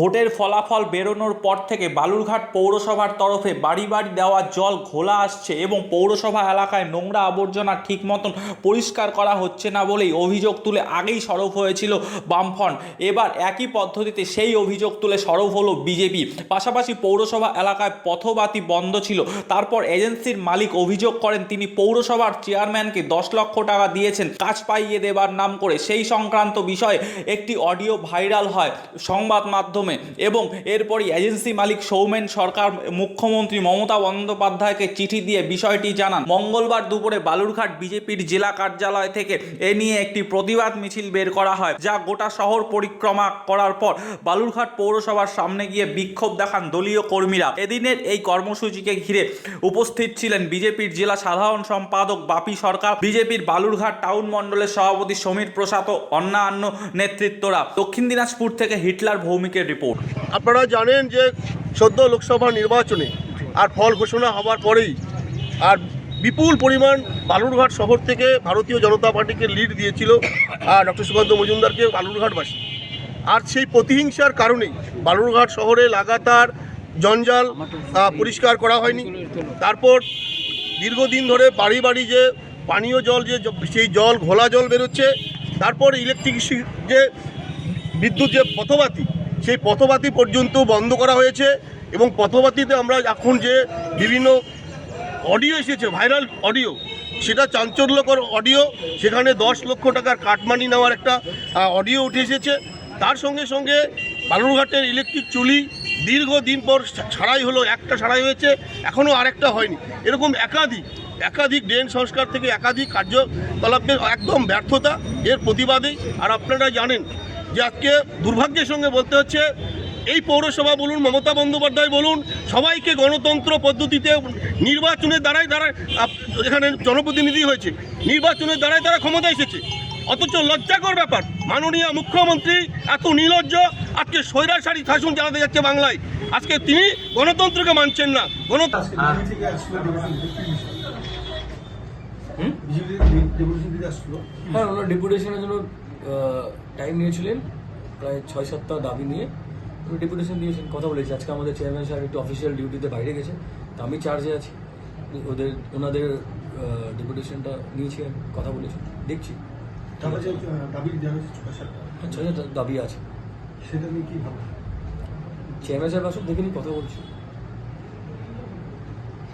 ভোটের ফলাফল বেরোনোর পর থেকে বালুরঘাট পৌরসভার তরফে বাড়ি বাড়ি দেওয়া জল ঘোলা আসছে এবং পৌরসভা এলাকায় নোংরা আবর্জনা ঠিক মতন পরিষ্কার করা হচ্ছে না বলেই অভিযোগ তুলে আগেই সরব হয়েছিল বামফ্রন্ট। এবার একই পদ্ধতিতে সেই অভিযোগ তুলে সরব হলো বিজেপি। পাশাপাশি পৌরসভা এলাকায় পথবাতি বন্ধ ছিল। তারপর এজেন্সির মালিক অভিযোগ করেন, তিনি পৌরসভার চেয়ারম্যানকে দশ লক্ষ টাকা দিয়েছেন, কাজ পাইয়ে দেবার নাম করে। সেই সংক্রান্ত বিষয়ে একটি অডিও ভাইরাল হয় সংবাদ মাধ্যমে এবং এরপরই এজেন্সি মালিক সৌমেন সরকার, মুখ্যমন্ত্রী মমতা বন্দ্যোপাধ্যায়কে চিঠি দিয়ে বিষয়টি জানান। মঙ্গলবার দুপুরে বালুরঘাট বিজেপির জেলা কার্যালয় থেকে এ নিয়ে একটি প্রতিবাদ মিছিল বের করা হয়, যা গোটা শহর পরিক্রমা করার পর বালুরঘাট পৌরসভার সামনে গিয়ে বিক্ষোভ দেখান দলীয় কর্মীরা। এদিনের এই কর্মসূচিকে ঘিরে উপস্থিত ছিলেন বিজেপির জেলা সাধারণ সম্পাদক বাপি সরকার, বিজেপির বালুরঘাট টাউন মণ্ডলের সভাপতি সমীর প্রসাদ ও অন্যান্য নেতৃত্বরা। দক্ষিণ দিনাজপুর থেকে হিটলার ভৌমিকের রিপোর্ট আপনারা জানেন যে সদ্য লোকসভা নির্বাচনে আর ফল ঘোষণা হওয়ার পরেই আর বিপুল পরিমাণ বালুরঘাট শহর থেকে ভারতীয় জনতা পার্টিকে লিড দিয়েছিল আর ডক্টর সুকান্ত মজুমদারকে বালুরঘাটবাসী। আর সেই প্রতিহিংসার কারণেই বালুরঘাট শহরে লাগাতার জঞ্জাল পরিষ্কার করা হয়নি। তারপর দীর্ঘদিন ধরে বাড়ি বাড়ি যে পানীয় জল যে সেই জল, ঘোলা জল বেরোচ্ছে, তারপর ইলেকট্রিক যে বিদ্যুৎ যে পথবাতি সেই পথবাতি পর্যন্ত বন্ধ করা হয়েছে এবং পথবাতিতে আমরা এখন যে বিভিন্ন অডিও এসেছে, ভাইরাল অডিও, সেটা চাঞ্চল্যকর অডিও, সেখানে দশ লক্ষ টাকার কাটমানি নেওয়ার একটা অডিও উঠে এসেছে। তার সঙ্গে সঙ্গে বালুরঘাটের ইলেকট্রিক চুলি দীর্ঘদিন পর ছাড়াই হলো, একটা ছাড়াই হয়েছে এখনও আরেকটা হয়নি। এরকম একাধিক একাধিক ড্রেন সংস্কার থেকে একাধিক কার্যকলাপের একদম ব্যর্থতা এর প্রতিবাদেই। আর আপনারা জানেন যে আজকে দুর্ভাগ্যের সঙ্গে বলতে হচ্ছে এই পৌরসভা বলুন মমতা বন্দ্যোপাধ্যায় বলুন সবাইকে গণতন্ত্র পদ্ধতিতে নির্বাচনের দ্বারাই দ্বারা এখানে জনপ্রতিনিধি হয়েছে নির্বাচনের দ্বারাই তারা ক্ষমতা এসেছে। অথচ লজ্জাকর ব্যাপার মাননীয় মুখ্যমন্ত্রী এত নির্লজ্জ আজকে স্বৈরাচারী শাসন চালাতে যাচ্ছে বাংলায়। আজকে তিনি গণতন্ত্রকে মানছেন না। গণতন্ত্র হ্যাঁ ডেপুটেশনের জন্য টাইম নিয়েছিলেন প্রায় ছয় সপ্তাহ দাবি নিয়ে। উনি ডেপুটেশন দিয়েছেন কথা বলেছি। আজকে আমাদের চেয়ারম্যান সাহেব একটু অফিসিয়াল ডিউটিতে বাইরে গেছে তো আমি চার্জে আছি। ওদের ওনাদের ডেপুটেশনটা নিয়েছি আমি কথা বলেছি। দেখছি। টাকা দাবি আছে। সেটা নিয়ে কি ভাবো চেয়ারম্যান সাহেব আসুন দেখে নিই কথা বলছি।